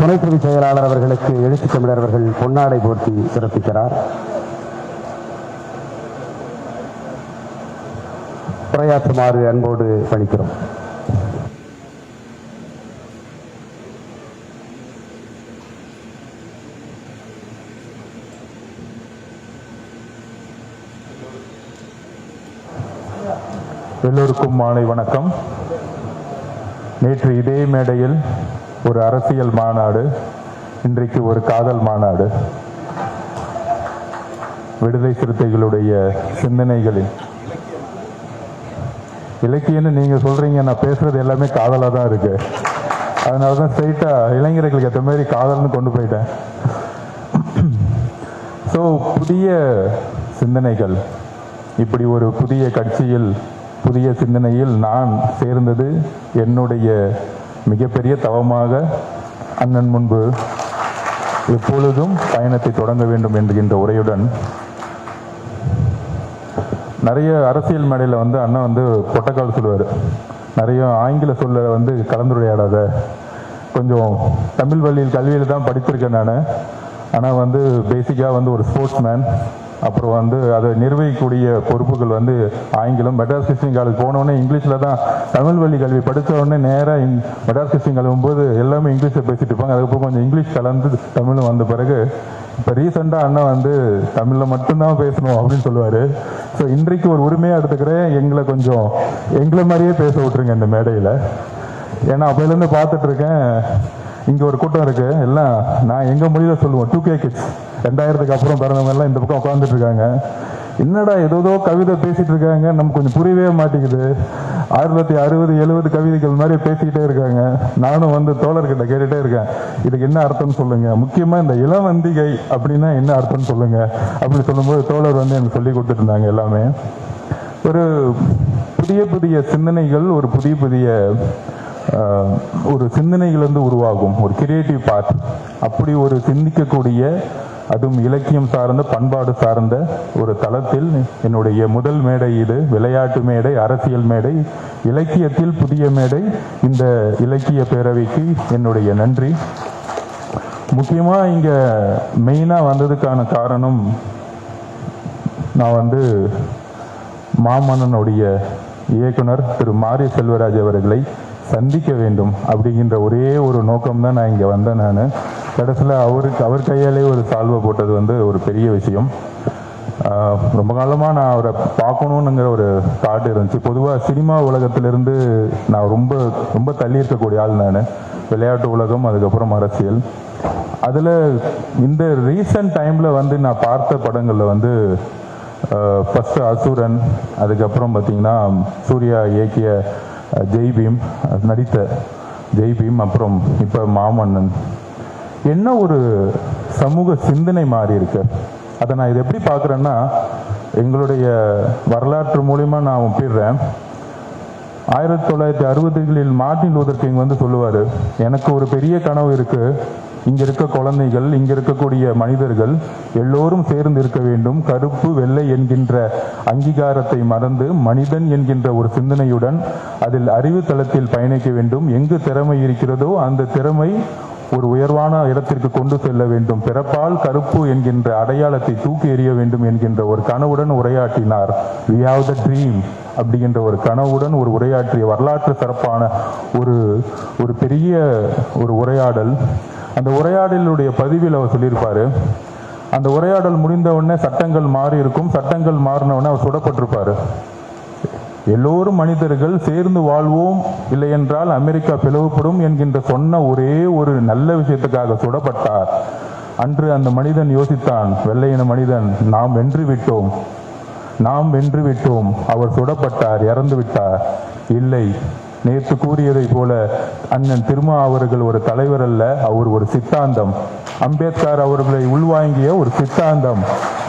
துணைப்பிரிவு செயலாளர் அவர்களுக்கு எழுத்துத் தமிழர் அவர்கள் பொன்னாடை போர்த்தி சிறப்பிக்கிறார். உரையாற்றுமாறு அன்போடு பணிக்கிறோம். எல்லோருக்கும் மாலை வணக்கம். நேற்று இதே மேடையில் ஒரு அரசியல் மாநாடு இன்றைக்கு ஒரு காதல் மாநாடு. விடுதலை சிறுத்தைகளுடைய சிந்தனைகளில். இலக்கியம்னு நீங்க சொல்றீங்க நான் பேசுறது எல்லாமே காதலா தான் இருக்கு. அதனால தான் ஸ்ட்ரைட்டா இளைஞர்களுக்கு ஏற்ற மாதிரி காதல்னு கொண்டு போயிட்டேன். ஸோ புதிய சிந்தனைகள். இப்படி ஒரு புதிய கட்சியில் புதிய சிந்தனையில் நான் சேர்ந்தது என்னுடைய மிகப்பெரிய தவமாக அண்ணன் முன்பு எப்பொழுதும் பயணத்தை தொடங்க வேண்டும் என்கின்ற உரையுடன் நிறைய அரசியல் மேடையில் வந்து அண்ணன் வந்து பொட்டக்கால் சொல்லுவார். நிறைய ஆங்கில சொல்ல வந்து கலந்துரையாடாத. கொஞ்சம் தமிழ் வழியில் கல்வியில் தான் படிச்சிருக்கேன் நான். ஆனால் வந்து பேசிக்காக வந்து ஒரு ஸ்போர்ட்ஸ் மேன் அப்புறம் வந்து அதை நிர்வகிக்கக்கூடிய பொறுப்புகள் வந்து ஆங்கிலம் மெட்ராஸ் கிறிஸ்டின் காலேஜ் போனோடனே இங்கிலீஷில் தான் தமிழ் வழி கல்வி படித்த நேராக மெட்ராஸ் கிறிஸ்டின் காலேஜ் போது எல்லாமே இங்கிலீஷில் பேசிட்டு இருப்பாங்க. அதுக்கப்புறம் கொஞ்சம் இங்கிலீஷ் கலந்து தமிழும் வந்த பிறகு இப்போ ரீசெண்டாக அண்ணன் வந்து தமிழில் மட்டும்தான் பேசணும் அப்படின்னு சொல்லுவார். ஸோ இன்றைக்கு ஒரு உரிமையாக எடுத்துக்கிறேன். எங்களை கொஞ்சம் எங்களை மாதிரியே பேச விட்டுருங்க இந்த மேடையில். ஏன்னா அப்போலேருந்து பார்த்துட்ருக்கேன் இங்கே ஒரு கூட்டம் இருக்கு. எல்லாம் நான் எங்கள் மொழியில சொல்லுவோம்? டூ கே கிட்ஸ் ரெண்டாயிரத்துக்கு அப்புறம் பிறந்தவங்க எல்லாம் இந்த பக்கம் உட்காந்துட்டு இருக்காங்க. என்னடா ஏதோ கவிதை பேசிட்டு இருக்காங்க. நமக்கு கொஞ்சம் புரியவே மாட்டேங்குது. ஆயிரத்தி தொள்ளாயிரத்தி அறுபது எழுபது கவிதைகள் மாதிரி பேசிக்கிட்டே இருக்காங்க. நானும் வந்து தோழர்கிட்ட கேட்டுட்டே இருக்கேன். இதுக்கு என்ன அர்த்தம்னு சொல்லுங்க. முக்கியமா இந்த இளவந்திகை அப்படின்னா என்ன அர்த்தம்னு சொல்லுங்க. அப்படி சொல்லும்போது தோழர் வந்து எனக்கு சொல்லி கொடுத்துட்டு இருந்தாங்க எல்லாமே. ஒரு புதிய புதிய சிந்தனைகள் ஒரு புதிய புதிய ஒரு சிந்தனைகளிலிருந்து உருவாகும். ஒரு கிரியேட்டிவ் பார்ட் அப்படி ஒரு சிந்திக்கக்கூடிய அதுவும் இலக்கியம் சார்ந்த பண்பாடு சார்ந்த ஒரு தளத்தில் என்னுடைய முதல் மேடை இது விளையாட்டு மேடை அரசியல் மேடை இலக்கியத்தில் புதிய மேடை இந்த இலக்கிய பேரவைக்கு என்னுடைய நன்றி. முக்கியமாக இங்கே மெயினாக வந்ததுக்கான காரணம் நான் வந்து மாமன்னனுடைய இயக்குனர் திரு மாரி செல்வராஜ் அவர்களை சந்திக்க வேண்டும் அப்படிங்கிற ஒரே ஒரு நோக்கம் தான் நான் இங்கே வந்தேன் நான். கடைசியில் அவருக்கு அவர் கையாலே ஒரு சால்வை போட்டது வந்து ஒரு பெரிய விஷயம். ரொம்ப காலமாக நான் அவரை பார்க்கணுங்கிற ஒரு தாட் இருந்துச்சு. பொதுவாக சினிமா உலகத்திலிருந்து நான் ரொம்ப ரொம்ப தள்ளி இருக்கக்கூடிய ஆள் நான். விளையாட்டு உலகம் அதுக்கப்புறம் அரசியல். அதில் இந்த ரீசன்ட் டைமில் வந்து நான் பார்த்த படங்களில் வந்து ஃபஸ்ட்டு அசுரன் அதுக்கப்புறம் பார்த்திங்கன்னா சூர்யா இயக்கிய ஜெய்பீம் ஜெய் பீம் நடித்த ஜெய் பீம் அப்புறம் இப்போ மாமன்னன். என்ன ஒரு சமூக சிந்தனை மாறி இருக்கு? அதை நான் இதை எப்படி பார்க்குறேன்னா எங்களுடைய வரலாற்று மூலிமா நான் ஒப்பிடுறேன். ஆயிரத்தி தொள்ளாயிரத்தி அறுபதுகளில் மார்டின் லூதர் கிங் வந்து சொல்லுவார் எனக்கு ஒரு பெரிய கனவு இருக்குது இங்க இருக்க குழந்தைகள் இங்க இருக்கக்கூடிய மனிதர்கள் எல்லோரும் சேர்ந்து இருக்க வேண்டும். கருப்பு வெள்ளை என்கின்ற அங்கீகாரத்தை மறந்து மனிதன் என்கின்ற ஒரு சிந்தனையுடன் அதில் அறிவு தளத்தில் பயணிக்க வேண்டும். எங்கு திறமை இருக்கிறதோ அந்த திறமை ஒரு உயர்வான இடத்திற்கு கொண்டு செல்ல வேண்டும். பிறப்பால் கருப்பு என்கின்ற அடையாளத்தை தூக்கி எறிய வேண்டும் என்கின்ற ஒரு கனவுடன் உரையாற்றினார். வி ஹாவ் த ட்ரீம் அப்படிங்கின்ற ஒரு கனவுடன் ஒரு உரையாற்றிய வரலாற்று சிறப்பான ஒரு ஒரு பெரிய ஒரு உரையாடல். அந்த உரையாடலுடைய பதிவில் அவர் சொல்லியிருப்பார். அந்த உரையாடல் முடிந்தவுடனே சட்டங்கள் மாறி இருக்கும் சட்டங்கள் மாறினவுடனே அவர் சுடப்பட்டிருப்பார். எல்லோரும் மனிதர்கள் சேர்ந்து வாழ்வோம் இல்லை என்றால் அமெரிக்கா பிளவுபடும் என்கின்ற சொன்ன ஒரே ஒரு நல்ல விஷயத்துக்காக சுடப்பட்டார். அன்று அந்த மனிதன் யோசித்தான் வெள்ளையின மனிதன் நாம் வென்று விட்டோம். நாம் வென்று விட்டோம். அவர் சுடப்பட்டார் இறந்து விட்டார். இல்லை நேற்று கூறியதை போல அண்ணன் திருமா அவர்கள் ஒரு தலைவர் அல்ல அவர் ஒரு சித்தாந்தம். அம்பேத்கர் அவர்களை உள்வாங்கிய ஒரு சித்தாந்தம்.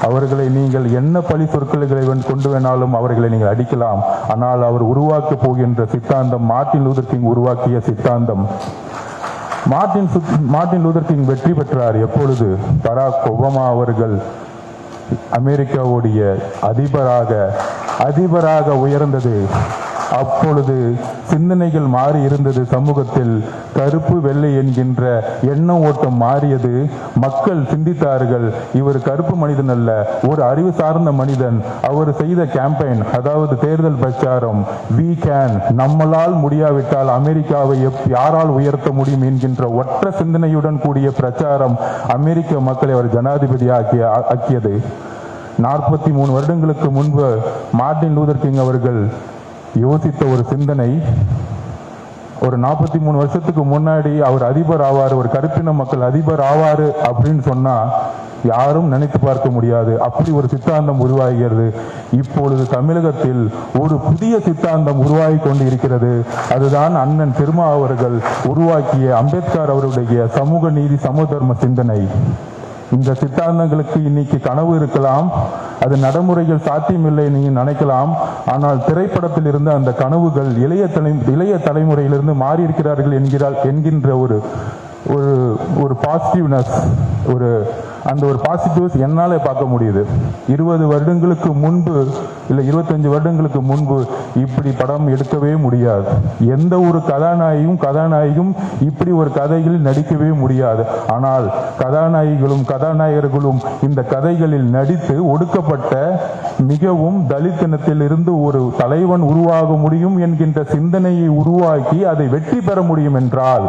அவர்களை நீங்கள் என்ன பழி சொற்களை கொண்டு வேணாலும் அவர்களை நீங்கள் அடிக்கலாம். ஆனால் அவர் உருவாக்க போகின்ற சித்தாந்தம் மார்டின் லூதர் கிங் உருவாக்கிய சித்தாந்தம். மார்டின் சுத்- லூதர் கிங் வெற்றி பெற்றார் எப்பொழுது? பராக் ஒபாமா அவர்கள் அமெரிக்காவுடைய அதிபராக அதிபராக உயர்ந்தது. அப்பொழுது சிந்தனைகள் மாறி இருந்தது சமூகத்தில். கருப்பு வெள்ளை என்கின்ற எண்ண ஓட்டம் மாறியது. மக்கள் சிந்தித்தார்கள் இவர் கருப்பு மனிதன் அல்ல ஒரு அறிவு சார்ந்த மனிதன். அவர் செய்த கேம்பெயின் அதாவது தேர்தல் பிரச்சாரம் வி கேன் நம்மளால் முடியாவிட்டால் அமெரிக்காவை யாரால் உயர்த்த முடியும் என்கின்ற ஒற்ற சிந்தனையுடன் கூடிய பிரச்சாரம் அமெரிக்க மக்களை அவர் ஜனாதிபதி ஆக்கிய ஆக்கியது. நாற்பத்தி மூணு வருடங்களுக்கு முன்பு மார்டின் லூதர் கிங் அவர்கள் யோசித்த ஒரு சிந்தனை. ஒரு நாற்பத்தி மூணு வருஷத்துக்கு முன்னாடி அவர் அதிபர் ஆவார் ஒரு கருப்பின மக்கள் அதிபர் ஆவார் அப்படின்னு சொன்னால் யாரும் நினைத்து பார்க்க முடியாது. அப்படி ஒரு சித்தாந்தம் உருவாகிறது. இப்பொழுது தமிழகத்தில் ஒரு புதிய சித்தாந்தம் உருவாகி கொண்டு இருக்கிறது அதுதான் அண்ணன் திருமா அவர்கள் உருவாக்கிய அம்பேத்கர் அவருடைய சமூக நீதி சமதர்ம சிந்தனை. இந்த சித்தாந்தங்களுக்கு இன்னைக்கு கனவு இருக்கலாம். அது நடைமுறையில் சாத்தியமில்லை நீங்கள் நினைக்கலாம். ஆனால் திரைப்படத்தில் இருந்த அந்த கனவுகள் இளைய தலை இளைய தலைமுறையிலிருந்து மாறி இருக்கிறார்கள் என்கிறார் என்கின்ற ஒரு ஒரு ஒரு பாசிட்டிவ்னஸ் ஒரு அந்த ஒரு பாசிட்டிவ்ஸ் என்னாலே பார்க்க முடியுது. இருபது வருடங்களுக்கு முன்பு இல்லை இருபத்தஞ்சு வருடங்களுக்கு முன்பு இப்படி படம் எடுக்கவே முடியாது. எந்த ஒரு கதாநாயகியும் கதாநாயகியும் இப்படி ஒரு கதையில் நடிக்கவே முடியாது. ஆனால் கதாநாயகிகளும் கதாநாயகர்களும் இந்த கதைகளில் நடித்து ஒடுக்கப்பட்ட மிகவும் தலித்தினத்திலிருந்து ஒரு தலைவன் உருவாக முடியும் என்கின்ற சிந்தனையை உருவாக்கி அதை வெற்றி பெற முடியும் என்றால்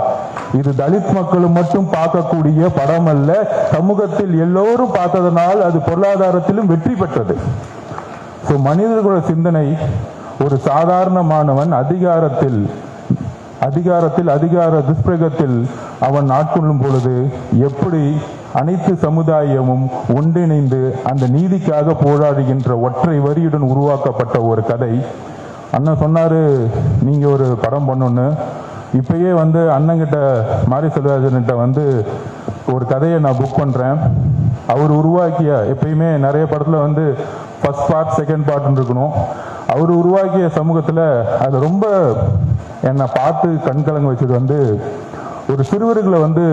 இது தலித் மக்களும் மட்டும் பார்க்கக்கூடிய படம் அல்ல சமூகத்தில் எல்லோரும் பார்த்ததனால் அது பொருளாதாரத்திலும் வெற்றி பெற்றது. ஸோ மனிதர்களோட சிந்தனை ஒரு சாதாரணமானவன் அதிகாரத்தில் அதிகாரத்தில் அதிகார துஷ்பிரகத்தில் அவன் ஆட்கொள்ளும் பொழுது எப்படி அனைத்து சமுதாயமும் ஒன்றிணைந்து அந்த நீதிக்காக போராடுகின்ற ஒற்றை வரியுடன் உருவாக்கப்பட்ட ஒரு கதை. அண்ணன் சொன்னாரு நீங்க ஒரு படம் பண்ணணும்னு. இப்பயே வந்து அண்ணங்கிட்ட மாரி செல்வராஜன்கிட்ட வந்து ஒரு கதையை நான் புக் பண்ணுறேன் அவர் உருவாக்கிய எப்பயுமே நிறைய படத்தில் வந்து ஃபஸ்ட் பார்ட் செகண்ட் பார்ட்னு இருக்கணும். அவர் உருவாக்கிய சமூகத்தில் அது ரொம்ப என்னை பார்த்து கண்கலங்க வச்சது வந்து ஒரு சிறுவர்களை வந்து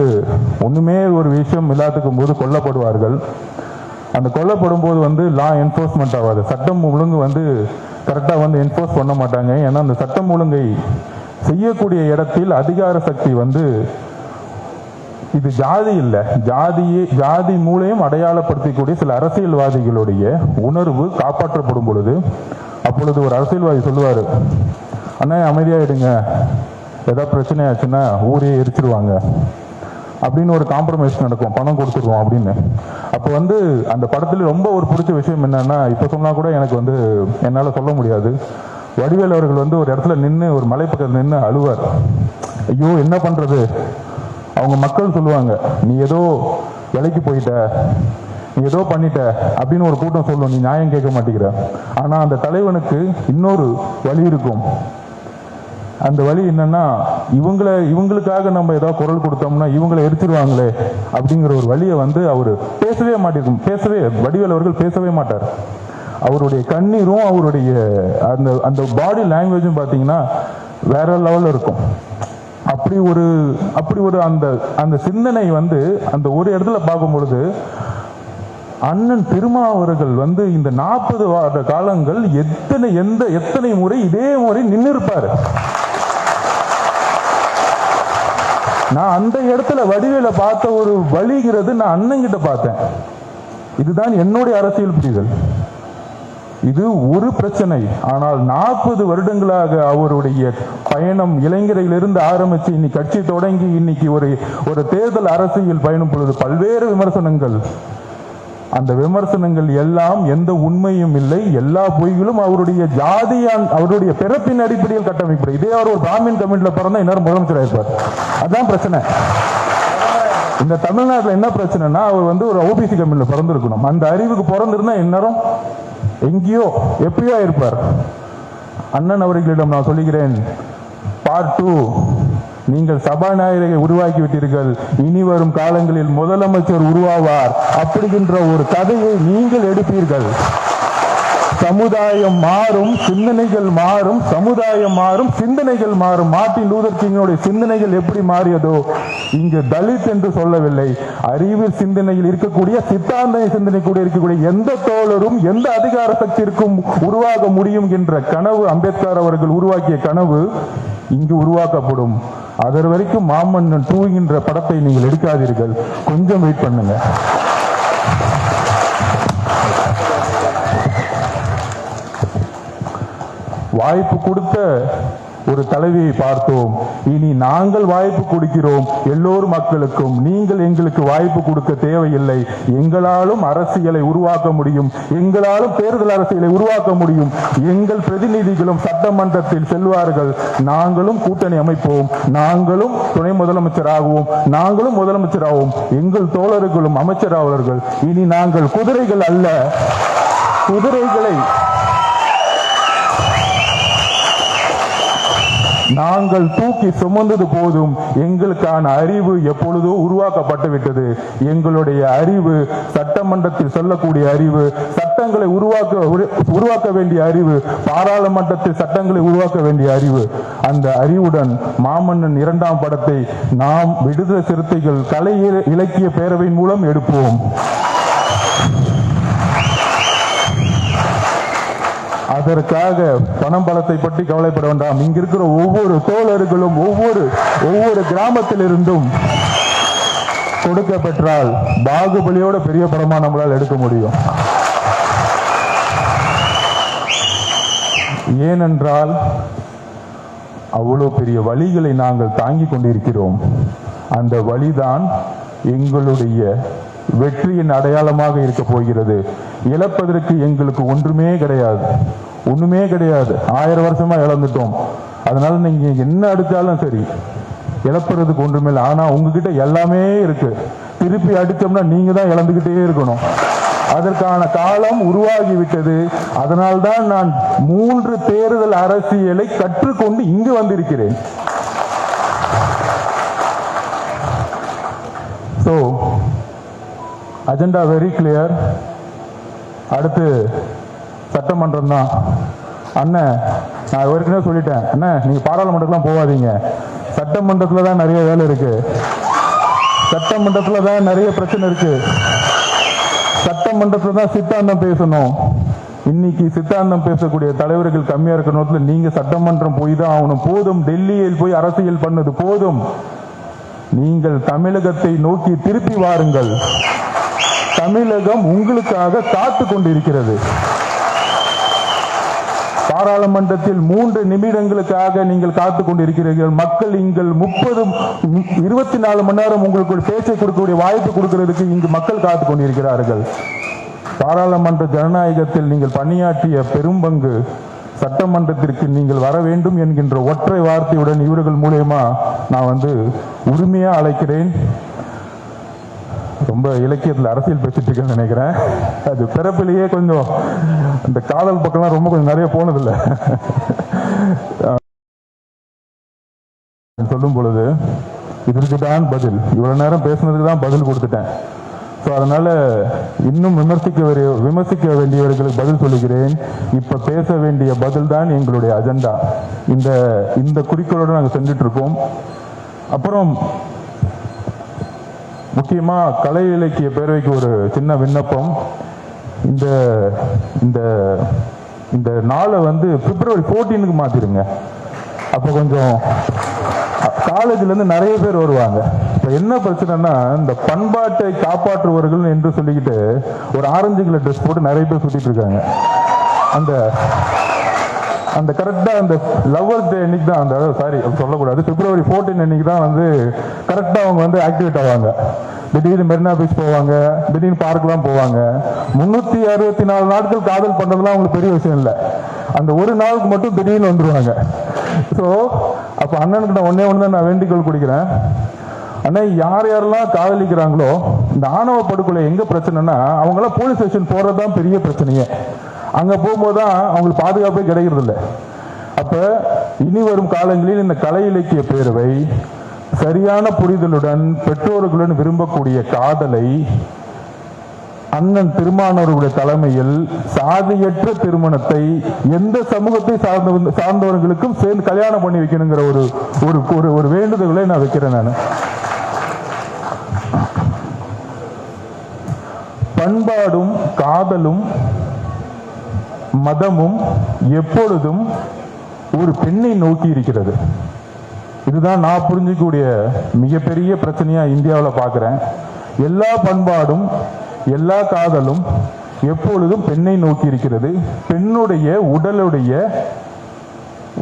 ஒன்றுமே ஒரு விஷயம் இல்லாததுக்கும் போது கொல்லப்படுவார்கள். அந்த கொல்லப்படும் போது வந்து லா என்ஃபோர்ஸ்மெண்ட் ஆகாது. சட்டம் ஒழுங்கு வந்து கரெக்டாக வந்து என்ஃபோர்ஸ் பண்ண மாட்டாங்க. ஏன்னா அந்த சட்டம் ஒழுங்கை செய்யக்கூடிய இடத்தில் அதிகார சக்தி வந்து இது ஜாதி இல்லை. ஜாதியே ஜாதி மூலையும் அடையாளப்படுத்தக்கூடிய சில அரசியல்வாதிகளுடைய உணர்வு காப்பாற்றப்படும் பொழுது அப்பொழுது ஒரு அரசியல்வாதி சொல்லுவார் அண்ணா அமைதியாயிடுங்க. ஏதாவது பிரச்சனை ஆச்சுன்னா ஊரே எரிச்சிருவாங்க. அப்படின்னு ஒரு காம்ப்ரமைஸ் நடக்கும். பணம் கொடுத்துருவோம் அப்படின்னு. அப்போ வந்து அந்த படத்தில் ரொம்ப ஒரு பிடிச்ச விஷயம் என்னன்னா இப்போ சொன்னால் கூட எனக்கு வந்து என்னால் சொல்ல முடியாது. வடிவேல் அவர்கள் வந்து ஒரு இடத்துல நின்று ஒரு மலைப்பக்கத்தில் நின்று அழுவார். ஐயோ என்ன பண்ணுறது அவங்க மக்கள் சொல்லுவாங்க நீ ஏதோ விலைக்கு போயிட்ட நீ ஏதோ பண்ணிட்ட அப்படின்னு ஒரு கூட்டம் சொல்லும். நீ நியாயம் கேட்க மாட்டேங்கிற. ஆனா அந்த தலைவனுக்கு இன்னொரு வழி இருக்கும். அந்த வழி என்னன்னா இவங்களை இவங்களுக்காக நம்ம ஏதாவது குரல் கொடுத்தோம்னா இவங்களை எரிச்சிருவாங்களே அப்படிங்கிற ஒரு வழியை வந்து அவர் பேசவே மாட்டேங்கும். பேசவே வடிவேல் அவர்கள் பேசவே மாட்டார். அவருடைய கண்ணீரும் அவருடைய அந்த அந்த பாடி லாங்குவேஜும் பார்த்தீங்கன்னா வேற லெவலில் இருக்கும். அப்படி ஒரு அப்படி ஒரு அந்த அந்த சிந்தனை வந்து அந்த ஒரு இடத்துல பார்க்கும் பொழுது அண்ணன் திருமாவர்கள் வந்து இந்த நாற்பது வார காலங்கள் எத்தனை எந்த எத்தனை முறை இதே முறை நின்று இருப்பாரு நான் அந்த இடத்துல வடிவேல பார்த்த ஒரு வழிகிறது நான் அண்ணன் கிட்ட பார்த்தேன். இதுதான் என்னுடைய அரசியல் புரிதல். இது ஒரு பிரச்சனை. ஆனால் நாற்பது வருடங்களாக அவருடைய பயணம் இளைஞரிலிருந்து ஆரம்பித்து இன்னைக்கு கட்சி தொடங்கி இன்னைக்கு ஒரு ஒரு தேர்தல் அரசியல் பயணம் பொழுது பல்வேறு விமர்சனங்கள். அந்த விமர்சனங்கள் எல்லாம் எந்த உண்மையும் இல்லை. எல்லா பொய்களும் அவருடைய ஜாதியான் அவருடைய பிறப்பின் அடிப்படையில் கட்டமைப்பு இதே அவர் ஒரு பிராமின் கமிட்டியில் பிறந்தா இன்னொரு முதலமைச்சர் இருப்பார். அதான் பிரச்சனை. இந்த தமிழ்நாட்டில் என்ன பிரச்சனைனா அவர் வந்து ஒரு ஓபிசி கமிட்டியில் பிறந்திருக்கணும். அந்த அறிவுக்கு பிறந்திருந்தா இந்நேரம் எங்கேயோ எப்பயோ இருப்பார்? அண்ணன் அவர்களிடம் நான் சொல்லுகிறேன் பார்ட் டூ நீங்கள் சபாநாயகரை உருவாக்கி விட்டீர்கள். இனி வரும் காலங்களில் முதலமைச்சர் உருவாவார் அப்படிங்கின்ற ஒரு கதையை நீங்கள் எடுப்பீர்கள். சமுதாயம் மாறும் சிந்தனைகள் மாறும் சமுதாயம் மாறும் சிந்தனைகள் மாறும். மார்ட்டின் லூதர் கிங்கனுடைய சிந்தனைகள் எப்படி மாறியதோ இங்கு தலித் என்று சொல்லவில்லை. அறிவு சிந்தனையில் இருக்கக்கூடிய சித்தாந்த சிந்தனை கூட இருக்கக்கூடிய எந்த தோழரும் எந்த அதிகார சக்திக்கும் உருவாக முடியும் என்ற கனவு அம்பேத்கர் அவர்கள் உருவாக்கிய கனவு இங்கு உருவாக்கப்படும். அதர் வரைக்கும் மாமன்னன் தூங்கின்ற படத்தை நீங்கள் எடுக்காதீர்கள். கொஞ்சம் வெயிட் பண்ணுங்க. வாய்ப்பு கொடுத்த ஒரு தலைவியை பார்த்தோம். இனி நாங்கள் வாய்ப்பு கொடுக்கிறோம் எல்லோர் மக்களுக்கும். நீங்கள் எங்களுக்கு வாய்ப்பு கொடுக்க தேவையில்லை. எங்களாலும் அரசியலை உருவாக்க முடியும். எங்களாலும் தேர்தல் அரசியலை உருவாக்க முடியும். எங்கள் பிரதிநிதிகளும் சட்டமன்றத்தில் செல்வார்கள். நாங்களும் கூட்டணி அமைப்போம். நாங்களும் துணை முதலமைச்சராகவும். நாங்களும் முதலமைச்சராகவும் எங்கள் தோழர்களும் அமைச்சராவார்கள் இனி நாங்கள் குதிரைகள் அல்ல. குதிரைகளை நாங்கள் தூக்கி சுமந்தது போதும். எங்களுக்கான அறிவு எப்பொழுதோ உருவாக்கப்பட்டு விட்டது எங்களுடைய அறிவு சட்டமன்றத்தில் சொல்லக்கூடிய அறிவு சட்டங்களை உருவாக்க உரு- உருவாக்க வேண்டிய அறிவு பாராளுமன்றத்தில் சட்டங்களை உருவாக்க வேண்டிய அறிவு. அந்த அறிவுடன் மாமன்னன் இரண்டாம் படத்தை நாம் விடுதலை சிறுத்தைகள் கலை இலக்கிய பேரவையின் மூலம் எடுப்போம். அதற்காக பணம் பலத்தை பற்றி கவலைப்பட வேண்டாம். இங்கிருக்கிற ஒவ்வொரு தோழர்களும் ஒவ்வொரு ஒவ்வொரு கிராமத்திலிருந்தும் கொடுக்க பெற்றால் பாகுபலியோட பெரிய படமா நம்மளால் எடுக்க முடியும். ஏனென்றால் அவ்வளோ பெரிய வழிகளை நாங்கள் தாங்கி கொண்டிருக்கிறோம். அந்த வழிதான் எங்களுடைய வெற்றியின் அடையாளமாக இருக்க போகிறது. இழப்பதற்கு எங்களுக்கு ஒன்றுமே கிடையாது. ஒன்றுமே கிடையாது. ஆயிரம் வருஷமா இழந்துட்டோம். அதனால நீங்க என்ன அடித்தாலும் சரி இழப்புறதுக்கு ஒன்றுமே இல்லை. ஆனால் உங்ககிட்ட எல்லாமே இருக்கு. திருப்பி அடித்தோம்னா நீங்க தான் இழந்துக்கிட்டே இருக்கணும். அதற்கான காலம் உருவாகி விட்டது அதனால்தான் நான் மூன்று தேர்தல் அரசியலை கற்றுக்கொண்டு இங்கு வந்திருக்கிறேன். ஸோ அஜெண்டா வெரி கிளியர் அடுத்து சட்டமன்றம் தான் அண்ணன் நான் ஏற்கனவே சொல்லிட்டேன். அண்ணன் நீங்க பாராளுமன்றத்துலாம் போகாதீங்க. சட்டமன்றத்தில் தான் நிறைய வேலை இருக்கு. சட்டமன்றத்தில் தான் நிறைய பிரச்சனை இருக்கு. சட்டமன்றத்தில் தான் சித்தாந்தம் பேசணும். இன்னைக்கு சித்தாந்தம் பேசக்கூடிய தலைவர்கள் கம்மியா இருக்கணும் நீங்க சட்டமன்றம் போய் தான் ஆகணும். போதும் டெல்லியில் போய் அரசியல் பண்ணது போதும். நீங்கள் தமிழகத்தை நோக்கி திருப்பி வாருங்கள். தமிழகம் உங்களுக்காக காத்து கொண்டிருக்கிறது. பாராளுமன்றத்தில் மூன்று நிமிடங்களுக்காக நீங்கள் காத்து கொண்டிருக்கிறீர்கள். மக்கள் நீங்கள் முப்பது இருபத்தி நாலு மணி நேரம் உங்களுக்கு ஒரு பேச்சை கொடுக்கக்கூடிய வாய்ப்பு கொடுக்கிறதுக்கு இங்கு மக்கள் காத்து கொண்டிருக்கிறார்கள். பாராளுமன்ற ஜனநாயகத்தில் நீங்கள் பணியாற்றிய பெரும்பங்கு சட்டமன்றத்திற்கு நீங்கள் வர வேண்டும் என்கின்ற ஒற்றை வார்த்தையுடன் இவர்கள் மூலயமா நான் வந்து உரிமையா அழைக்கிறேன். ரொம்ப இலக்கியத்தில் அரசியல் பேசிட்டு இருக்கேன்னு நினைக்கிறேன். அது பிறப்பிலேயே கொஞ்சம் இந்த காதல் பக்கம்லாம் ரொம்ப கொஞ்சம் நிறைய போனதில்லை. சொல்லும் பொழுது இதற்கு தான் பதில். இவ்வளோ நேரம் பேசுனதுக்கு தான் பதில் கொடுத்துட்டேன். ஸோ அதனால் இன்னும் விமர்சிக்க வேண்டிய விமர்சிக்க வேண்டியவர்களுக்கு பதில் சொல்லுகிறேன். இப்போ பேச வேண்டிய பதில் தான் எங்களுடைய அஜெண்டா இந்த இந்த குறிக்கோளோடு நாங்கள் சென்றுட்டு இருக்கோம். அப்புறம் முக்கியமாக கலை இலக்கிய பேரவைக்கு ஒரு சின்ன விண்ணப்பம். இந்த இந்த இந்த நாளை வந்து பிப்ரவரி ஃபோர்டீனுக்கு மாற்றிடுங்க அப்போ கொஞ்சம் காலேஜிலேருந்து நிறைய பேர் வருவாங்க. இப்போ என்ன பிரச்சனைனா இந்த பண்பாட்டை காப்பாற்றுவர்கள் என்று சொல்லிக்கிட்டு ஒரு ஆரஞ்சு கலர் ட்ரெஸ் போட்டு நிறைய பேர் சுற்றிட்டு இருக்காங்க. அந்த அந்த கரெக்டாக அந்த லவ்வர்ஸ் டே அன்னைக்கு தான் அந்த சாரி சொல்லக்கூடாது. பிப்ரவரி 14 அன்னைக்கு தான் வந்து கரெக்டாக அவங்க வந்து ஆக்டிவேட் ஆவாங்க. திடீர்னு மெரினா பீச் போவாங்க திடீர்னு பார்க்லாம் போவாங்க. முந்நூற்றி அறுபத்தி நாலு நாட்கள் காதல் பண்ணுறதுலாம் அவங்களுக்கு பெரிய விஷயம் இல்லை. அந்த ஒரு நாளுக்கு மட்டும் திடீர்னு வந்துடுவாங்க ஸோ அப்போ அண்ணனுக்கு நான் ஒன்றே ஒன்று தான் நான் வேண்டிக்கோள் கொடுக்குறேன். அண்ணா யார் யாரெல்லாம் காதலிக்கிறாங்களோ இந்த ஆணவ படுகொலை எங்கே பிரச்சனைனா அவங்களாம் போலீஸ் ஸ்டேஷன் போகிறது தான் பெரிய பிரச்சனையே. அங்க போகும்போது தான் அவங்களுக்கு பாதுகாப்பே கிடைக்கிறது இல்லை அப்ப இனி வரும் காலங்களில் இந்த கலை இலக்கிய பேரவை சரியான புரிதலுடன் பெற்றோர்களுடன் விரும்பக்கூடிய காதலை அண்ணன் திருமானவர்களுடைய தலைமையில் சாதியற்ற திருமணத்தை எந்த சமூகத்தை சார்ந்த சார்ந்தவர்களுக்கும் சேர்ந்து கல்யாணம் பண்ணி வைக்கணுங்கிற ஒரு ஒரு ஒரு ஒரு நான் வைக்கிறேன் நான். பண்பாடும் காதலும் மதமும் எப்பொழுதும் ஒரு பெண்ணை நோக்கி இருக்கிறது. இதுதான் நான் புரிஞ்சிக்கக்கூடிய மிகப்பெரிய பிரச்சனையா இந்தியாவில் பார்க்கிறேன் எல்லா பண்பாடும் எல்லா காதலும் எப்பொழுதும் பெண்ணை நோக்கி இருக்கிறது. பெண்ணுடைய உடலுடைய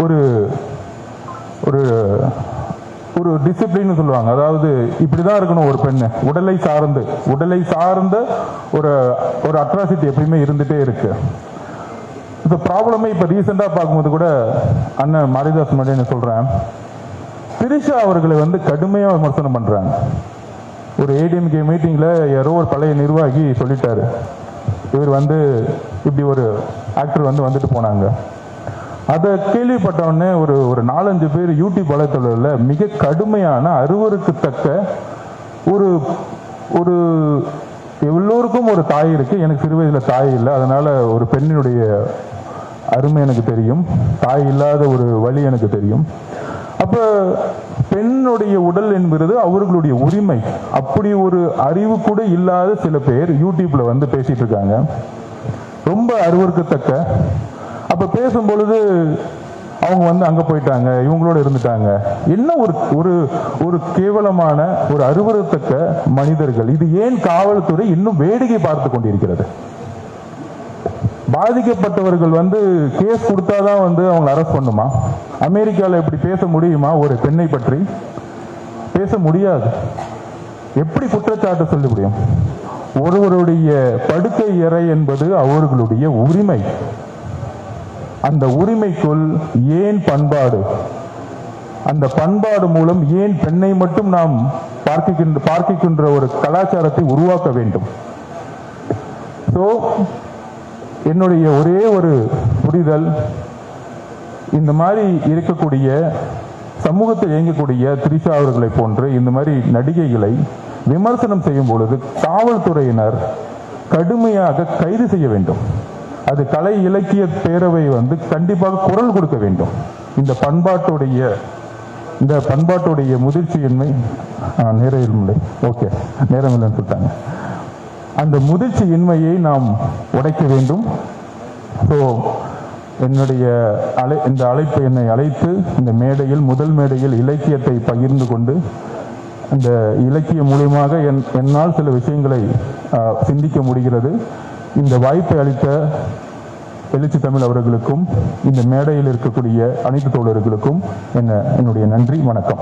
ஒரு ஒரு ஒரு டிசிப்ளின் சொல்லுவாங்க. அதாவது இப்படிதான் இருக்கணும் ஒரு பெண்ணு. உடலை சார்ந்து உடலை சார்ந்த ஒரு ஒரு அட்ராசிட்டி எப்பயுமே இருந்துட்டே இருக்கு. இந்த ப்ராப்ளமே இப்போ ரீசெண்டாக பார்க்கும்போது கூட அண்ணன் மாரிதாஸ் மடியன் சொல்கிறேன் திரிஷா அவர்களை வந்து கடுமையாக விமர்சனம் பண்ணுறாங்க ஒரு ஏடிஎம்கே மீட்டிங்கில் யாரோ ஒரு பழைய நிர்வாகி சொல்லிட்டாரு. இவர் வந்து இப்படி ஒரு ஆக்டர் வந்து வந்துட்டு போனாங்க. அதை கேள்விப்பட்டவுடனே ஒரு ஒரு நாலஞ்சு பேர் யூடியூப் வலைத்தளத்தில் மிக கடுமையான அருவருக்கத்தக்க ஒரு ஒரு எல்லோருக்கும் ஒரு தாய் இருக்குது எனக்கு சிறு வயதில் தாய் இல்லை. அதனால் ஒரு பெண்ணினுடைய அருமை எனக்கு தெரியும். தாய் இல்லாத ஒரு வழி எனக்கு தெரியும். அப்போ பெண்ணுடைய உடல் என்பது அவர்களுடைய உரிமை. அப்படி ஒரு அறிவு கூட இல்லாத சில பேர் யூடியூப்ல வந்து பேசிட்டு இருக்காங்க. ரொம்ப அருவருக்கத்தக்க. அப்ப பேசும் பொழுது அவங்க வந்து அங்க போயிட்டாங்க இவங்களோட இருந்துட்டாங்க. என்ன ஒரு ஒரு ஒரு கேவலமான ஒரு அருவருக்கத்தக்க மனிதர்கள். இது ஏன் காவல்துறை இன்னும் வேடிக்கை பார்த்து கொண்டிருக்கிறது? பாதிக்கப்பட்டவர்கள் வந்து கேஸ் கொடுத்தாதான் வந்து அவங்களை அரெஸ்ட் பண்ணுமா? அமெரிக்காவில் இப்படி பேச முடியுமா? ஒரு பெண்ணை பற்றி பேச முடியாது. எப்படி குற்றச்சாட்டு சொல்ல முடியும்? ஒருவருடைய படுக்கை இறை என்பது அவர்களுடைய உரிமை. அந்த உரிமைக்குள் ஏன் பண்பாடு? அந்த பண்பாடு மூலம் ஏன் பெண்ணை மட்டும் நாம் பார்க்கின்ற பார்க்கின்ற ஒரு கலாச்சாரத்தை உருவாக்க வேண்டும்? ஸோ என்னுடைய ஒரே ஒரு புரிதல் இந்த மாதிரி இருக்கக்கூடிய சமூகத்தில் இயங்கக்கூடிய திரிஷா அவர்களை போன்று இந்த மாதிரி நடிகைகளை விமர்சனம் செய்யும் பொழுது காவல்துறையினர் கடுமையாக கைது செய்ய வேண்டும். அது கலை இலக்கிய பேரவை வந்து கண்டிப்பாக குரல் கொடுக்க வேண்டும். இந்த பண்பாட்டுடைய இந்த பண்பாட்டுடைய முதிர்ச்சியின்மை நேரம் இல்லை ஓகே நேரம் இல்லைன்னு சொல்லிட்டாங்க. அந்த முதிர்ச்சி இன்மையை நாம் உடைக்க வேண்டும். ஸோ என்னுடைய அழை இந்த அழைப்பு என்னை அழைத்து இந்த மேடையில் முதல் மேடையில் இலக்கியத்தை பகிர்ந்து கொண்டு இந்த இலக்கியம் மூலியமாக என் என்னால் சில விஷயங்களை சிந்திக்க முடிகிறது. இந்த வாய்ப்பை அளித்த எழுச்சி தமிழ் அவர்களுக்கும் இந்த மேடையில் இருக்கக்கூடிய அனைத்து தோழர்களுக்கும் என்ன என்னுடைய நன்றி வணக்கம்.